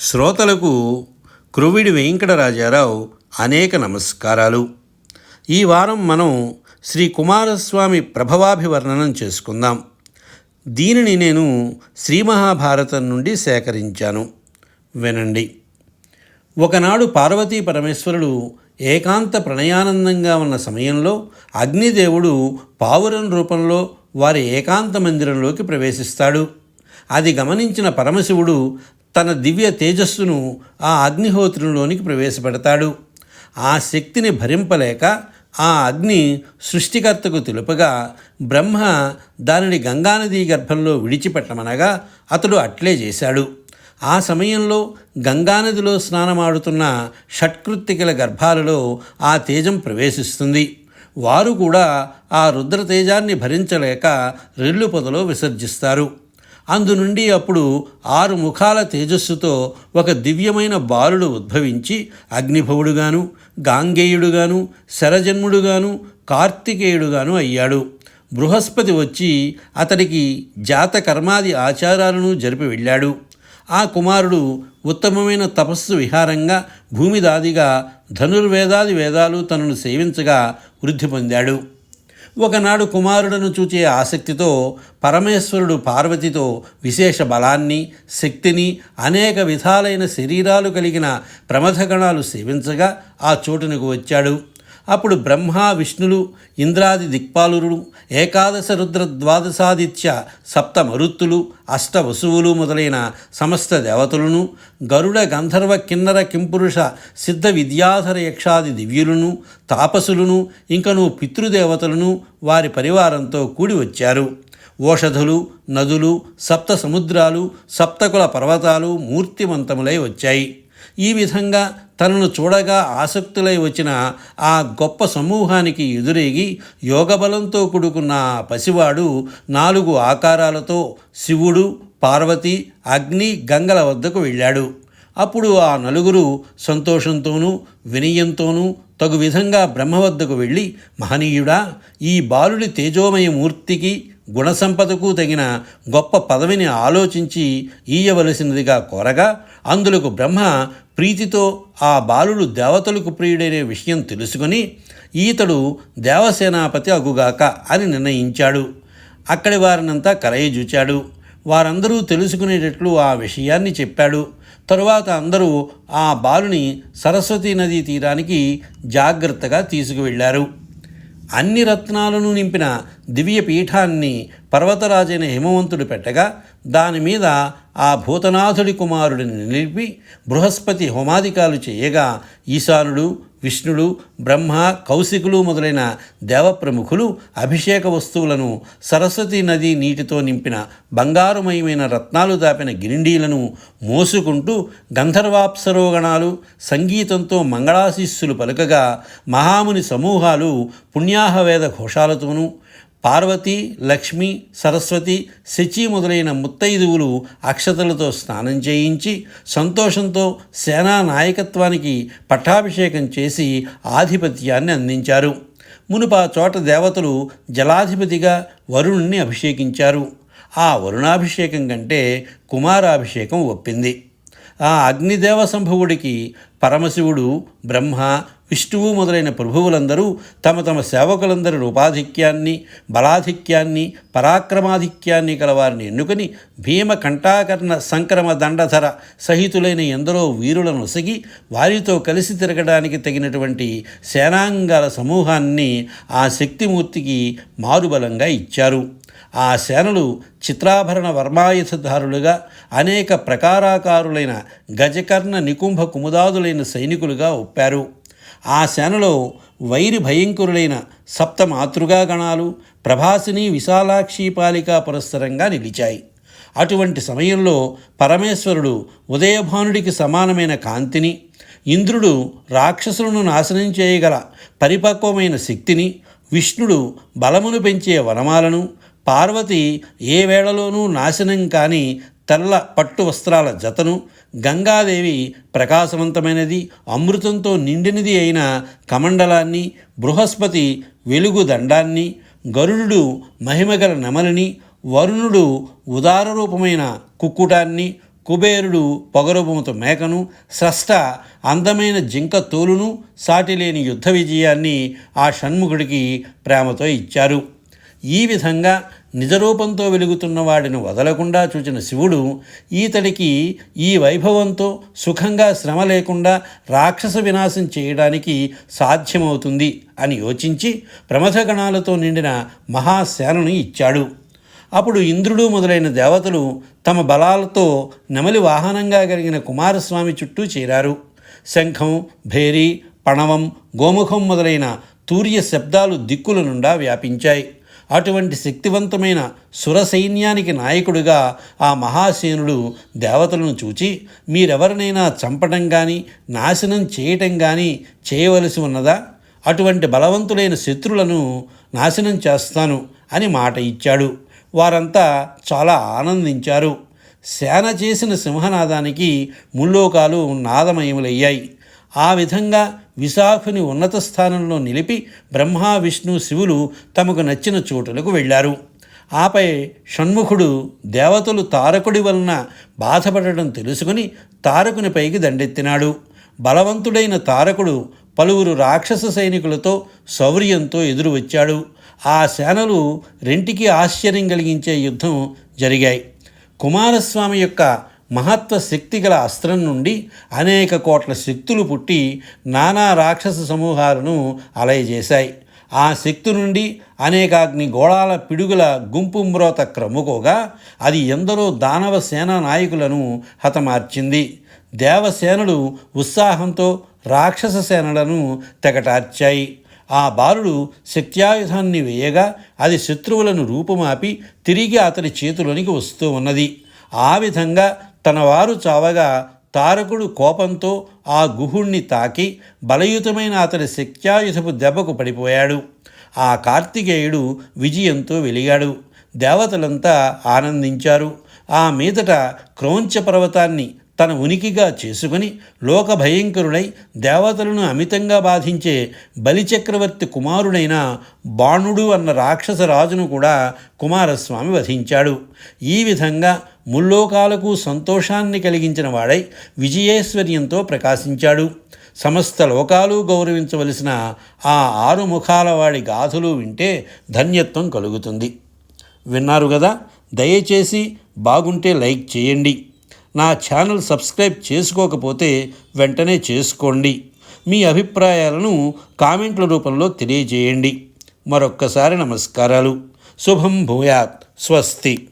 శ్రోతలకు క్రువిడి వెంకటరాజారావు అనేక నమస్కారాలు. ఈ వారం మనం శ్రీ కుమారస్వామి ప్రభవాభివర్ణనం చేసుకుందాం. దీనిని నేను శ్రీ మహాభారతం నుండి సేకరించాను. వినండి. ఒకనాడు పార్వతీ పరమేశ్వరుడు ఏకాంత ప్రణయానందంగా ఉన్న సమయంలో అగ్నిదేవుడు పావురం రూపంలో వారి ఏకాంత మందిరంలోకి ప్రవేశిస్తాడు. అది గమనించిన పరమశివుడు తన దివ్య తేజస్సును ఆ అగ్నిహోత్రంలోనికి ప్రవేశపెడతాడు. ఆ శక్తిని భరింపలేక ఆ అగ్ని సృష్టికర్తకు తెలుపగా బ్రహ్మ దానిని గంగానదీ గర్భంలో విడిచిపెట్టమనగా అతడు అట్లే చేశాడు. ఆ సమయంలో గంగానదిలో స్నానమాడుతున్న షట్కృత్తికల గర్భాలలో ఆ తేజం ప్రవేశిస్తుంది. వారు కూడా ఆ రుద్రతేజాన్ని భరించలేక రెల్లు పొదలో విసర్జిస్తారు. అందు నుండి అప్పుడు ఆరు ముఖాల తేజస్సుతో ఒక దివ్యమైన బాలుడు ఉద్భవించి అగ్నిభవుడుగాను గాంగేయుడుగాను శరజన్ముడుగాను కార్తికేయుడుగాను అయ్యాడు. బృహస్పతి వచ్చి అతడికి జాతకర్మాది ఆచారాలను జరిపి వెళ్ళాడు. ఆ కుమారుడు ఉత్తమమైన తపస్సు విహారంగా భూమి దాదిగా ధనుర్వేదాది వేదాలు తనను సేవించగా వృద్ధి పొందాడు. ఒకనాడు కుమారుడను చూచే ఆసక్తితో పరమేశ్వరుడు పార్వతితో విశేష బలాన్ని శక్తిని అనేక విధాలైన శరీరాలు కలిగిన ప్రమథగణాలు సేవించగా ఆ చోటునకు వచ్చాడు. అప్పుడు బ్రహ్మ విష్ణులు ఇంద్రాది దిక్పాలురుడు ఏకాదశ రుద్ర ద్వాదశాదిత్య సప్త మరుత్తులు అష్ట వసువులు మొదలైన సమస్త దేవతలను గరుడ గంధర్వ కిన్నర కింపురుష సిద్ధ విద్యాధర యక్షాది దివ్యులను తాపసులను ఇంకను పితృదేవతలను వారి పరివారంతో కూడి వచ్చారు. ఓషధులు నదులు సప్త సముద్రాలు సప్తకుల పర్వతాలు మూర్తిమంతములై వచ్చాయి. ఈ విధంగా తనను చూడగా ఆసక్తులై వచ్చిన ఆ గొప్ప సమూహానికి ఎదురేగి యోగబలంతో కూడుకున్న ఆ పసివాడు నాలుగు ఆకారాలతో శివుడు పార్వతి అగ్ని గంగల వద్దకు వెళ్ళాడు. అప్పుడు ఆ నలుగురు సంతోషంతోనూ వినయంతోనూ తగు విధంగా బ్రహ్మ వద్దకు వెళ్ళి మహనీయుడా ఈ బాలుడి తేజోమయ మూర్తికి గుణసంపదకు తగిన గొప్ప పదవిని ఆలోచించి ఈయవలసినదిగా కోరగా అందులకు బ్రహ్మ ప్రీతితో ఆ బాలుడు దేవతలకు ప్రియుడనే విషయం తెలుసుకొని ఈతడు దేవసేనాపతి అగుగాక అని నిర్ణయించాడు. అక్కడి వారినంతా కలయజూచాడు. వారందరూ తెలుసుకునేటట్లు ఆ విషయాన్ని చెప్పాడు. తరువాత అందరూ ఆ బాలుని సరస్వతీ నదీ తీరానికి జాగ్రత్తగా తీసుకువెళ్ళారు. అన్ని రత్నాలను నింపిన దివ్య పీఠాన్ని పర్వతరాజైన హిమవంతుడు పెట్టగా దాని మీద ఆ భూతనాథుడి కుమారుడిని నిలిపి బృహస్పతి హోమాదికాలు చేయగా ఈశానుడు విష్ణుడు బ్రహ్మ కౌశికులు మొదలైన దేవప్రముఖులు అభిషేక వస్తువులను సరస్వతి నది నీటితో నింపిన బంగారుమయమైన రత్నాలు దాపిన గిరిండీలను మోసుకుంటూ గంధర్వాప్సరోగణాలు సంగీతంతో మంగళాశీస్సులు పలుకగా మహాముని సమూహాలు పుణ్యాహవేద ఘోషాలతోనూ పార్వతి లక్ష్మి సరస్వతి శచి మొదలైన ముత్తైదువులు అక్షతలతో స్నానం చేయించి సంతోషంతో సేనా నాయకత్వానికి పట్టాభిషేకం చేసి ఆధిపత్యాన్ని అందించారు. మునుపా చోట దేవతలు జలాధిపతిగా వరుణుణ్ణి అభిషేకించారు. ఆ వరుణాభిషేకం కంటే కుమారాభిషేకం ఒప్పింది. ఆ అగ్నిదేవ సంభవుడికి పరమశివుడు బ్రహ్మ విష్ణువు మొదలైన ప్రభువులందరూ తమ తమ సేవకులందరి రూపాధిక్యాన్ని బలాధిక్యాన్ని పరాక్రమాధిక్యాన్ని కలవారిని ఎన్నుకొని భీమ కంఠాకర్ణ సంక్రమ దండధర సహితులైన ఎందరో వీరులను ఒసగి వారితో కలిసి తిరగడానికి తగినటువంటి సేనాంగాల సమూహాన్ని ఆ శక్తిమూర్తికి మారుబలంగా ఇచ్చారు. ఆ సేనలు చిత్రాభరణ వర్మాయుధధారులుగా అనేక ప్రకారాకారులైన గజకర్ణ నికుంభ కుముదాదులైన సైనికులుగా ఒప్పారు. ఆ సేనలో వైరి భయంకరులైన సప్త మాతృగా గణాలు ప్రభాసిని విశాలాక్షి పాలికా పురస్సరంగా నిలిచాయి. అటువంటి సమయంలో పరమేశ్వరుడు ఉదయభానుడికి సమానమైన కాంతిని ఇంద్రుడు రాక్షసులను నాశనం చేయగల పరిపక్వమైన శక్తిని విష్ణుడు బలమును పెంచే వనమాలను పార్వతి ఏ వేళలోనూ నాశనం కాని తెల్ల పట్టు వస్త్రాల జతను గంగాదేవి ప్రకాశవంతమైనది అమృతంతో నిండినది అయిన కమండలాన్ని బృహస్పతి వెలుగు దండాన్ని గరుడు మహిమగల నెమలిని వరుణుడు ఉదార రూపమైన కుక్కుటాన్ని కుబేరుడు పొగరూపముతో మేకను స్రష్ట అందమైన జింక తోలును సాటిలేని యుద్ధ విజయాన్ని ఆ షణ్ముఖుడికి ప్రేమతో ఇచ్చారు. ఈ విధంగా నిజరూపంతో వెలుగుతున్న వాడిని వదలకుండా చూచిన శివుడు ఈతడికి ఈ వైభవంతో సుఖంగా శ్రమ లేకుండా రాక్షస వినాశం చేయడానికి సాధ్యమవుతుంది అని యోచించి ప్రమథగణాలతో నిండిన మహాసేనను ఇచ్చాడు. అప్పుడు ఇంద్రుడు మొదలైన దేవతలు తమ బలాలతో నెమలి వాహనంగా కలిగిన కుమారస్వామి చుట్టూ చేరారు. శంఖం భేరి పణవం గోముఖం మొదలైన తూర్య శబ్దాలు దిక్కుల నుండా వ్యాపించాయి. అటువంటి శక్తివంతమైన సుర సైన్యానికి నాయకుడిగా ఆ మహాసేనుడు దేవతలను చూచి మీరెవరినైనా చంపటం కానీ నాశనం చేయటం కానీ చేయవలసి ఉన్నదా? అటువంటి బలవంతులైన శత్రులను నాశనం చేస్తాను అని మాట ఇచ్చాడు. వారంతా చాలా ఆనందించారు. సేన చేసిన సింహనాదానికి ముల్లోకాలు నాదమయములయ్యాయి. ఆ విధంగా విశాఖుని ఉన్నత స్థానంలో నిలిపి బ్రహ్మ విష్ణు శివులు తమకు నచ్చిన చోటులకు వెళ్ళారు. ఆపై షణ్ముఖుడు దేవతలు తారకుడి వలన బాధపడటం తెలుసుకుని తారకుని పైకి దండెత్తినాడు. బలవంతుడైన తారకుడు పలువురు రాక్షస సైనికులతో శౌర్యంతో ఎదురు వచ్చాడు ఆ సేనలు రెంటికి ఆశ్చర్యం కలిగించే యుద్ధం జరిగాయి. కుమారస్వామి యొక్క మహత్వ శక్తి గల అస్త్రం నుండి అనేక కోట్ల శక్తులు పుట్టి నానా రాక్షస సమూహాలను అలయజేశాయి. ఆ శక్తి నుండి అనేకాగ్ని గోళాల పిడుగుల గుంపు మ్రోత క్రముకోగా అది ఎందరో దానవ సేనా నాయకులను హతమార్చింది. దేవసేనలు ఉత్సాహంతో రాక్షస సేనలను తెగటార్చాయి. ఆ బాలుడు శక్త్యాయుధాన్ని వేయగా అది శత్రువులను రూపుమాపి తిరిగి అతని చేతిలోనికి వస్తూ ఉన్నది. ఆ విధంగా తన వారు చావగా తారకుడు కోపంతో ఆ గుహుణ్ణి తాకి బలయుతమైన అతడి శక్త్యాయుధపు దెబ్బకు పడిపోయాడు. ఆ కార్తికేయుడు విజయంతో వెలిగాడు. దేవతలంతా ఆనందించారు. ఆ మీదట క్రౌంచ పర్వతాన్ని తన ఉనికిగా చేసుకుని లోక భయంకరుడై దేవతలను అమితంగా బాధించే బలిచక్రవర్తి కుమారుడైన బాణుడు అన్న రాక్షసరాజును కూడా కుమారస్వామి వధించాడు. ఈ విధంగా ముల్లోకాలకు సంతోషాన్ని కలిగించిన వాడై విజయేశ్వర్యంతో ప్రకాశించాడు. సమస్త లోకాలు గౌరవించవలసిన ఆ ఆరు ముఖాల వాడి గాథలు వింటే ధన్యత్వం కలుగుతుంది. విన్నారు కదా దయచేసి బాగుంటే లైక్ చేయండి. నా ఛానల్ సబ్స్క్రైబ్ చేసుకోకపోతే వెంటనే చేసుకోండి. మీ అభిప్రాయాలను కామెంట్ల రూపంలో తెలియజేయండి. మరొక్కసారి నమస్కారాలు. శుభం భూయాత్. స్వస్తి.